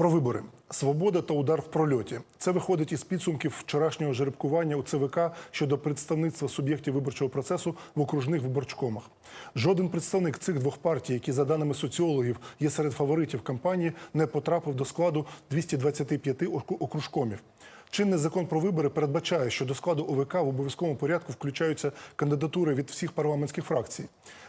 Про вибори. Свобода та удар в прольоті. Це виходить із підсумків вчорашнього жеребкування у ЦВК щодо представництва суб'єктів виборчого процесу в окружних виборчкомах. Жоден представник цих двох партій, які за даними соціологів є серед фаворитів кампанії, не потрапив до складу 225 окружкомів. Чинний закон про вибори передбачає, що до складу ОВК в обов'язковому порядку включаються кандидатури від всіх парламентських фракцій.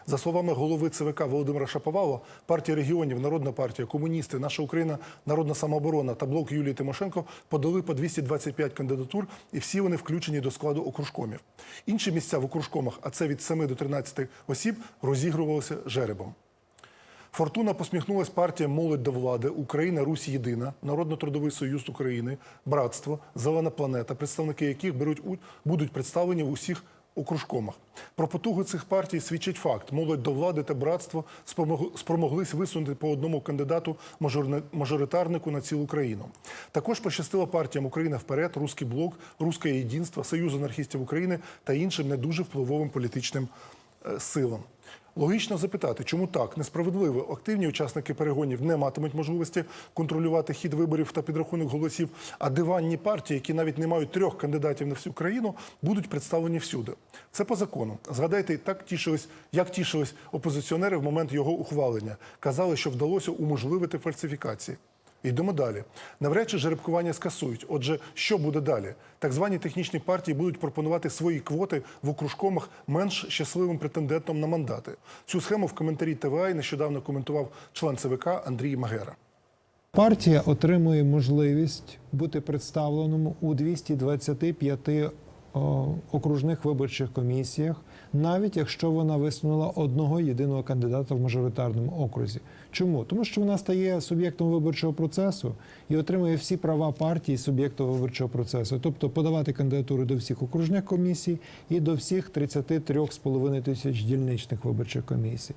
За словами голови ЦВК Володимира Шаповала, партія регіонів, Народна партія, комуністи, наша Україна, Народна самооборона та блок Юлії Тимошенко подали по 225 кандидатур, і всі вони включені до складу окружкомів. Інші місця в окружкомах, а це від 7 до 13 осіб, розігрувалися жеребом. Фортуна посміхнулась партія Молодь до влади, Україна, Русь Єдина, Народно-трудовий союз України, Братство, Зелена планета, представники яких беруть будуть представлені в усіх окружкомах. Про потугу цих партій свідчить факт: молодь до влади та братство спромоглись висунути по одному кандидату мажоритарнику на цілу країну. Також пощастило партіям Україна вперед, Руський блок, Руське єдинство, Союз анархістів України та іншим не дуже впливовим політичним силам. Логічно запитати, чому так несправедливо активні учасники перегонів не матимуть можливості контролювати хід виборів та підрахунок голосів, а диванні партії, які навіть не мають трьох кандидатів на всю країну, будуть представлені всюди. Це по закону. Згадайте, так тішились, як тішились опозиціонери в момент його ухвалення. Казали, що вдалося уможливити фальсифікації. Йдемо далі. Навряд чи жеребкування скасують. Отже, що буде далі? Так звані технічні партії будуть пропонувати свої квоти в окружкомах менш щасливим претендентам на мандати. Цю схему в коментарі ТВА нещодавно коментував член ЦВК Андрій Магера. Партія отримує можливість бути представленому у 225 о, окружних виборчих комісіях, навіть якщо вона висунула одного єдиного кандидата в мажоритарному окрузі. Чому? Тому що вона стає суб'єктом виборчого процесу і отримує всі права партії суб'єкту виборчого процесу, тобто подавати кандидатури до всіх окружних комісій і до всіх 33,5 тисяч дільничних виборчих комісій.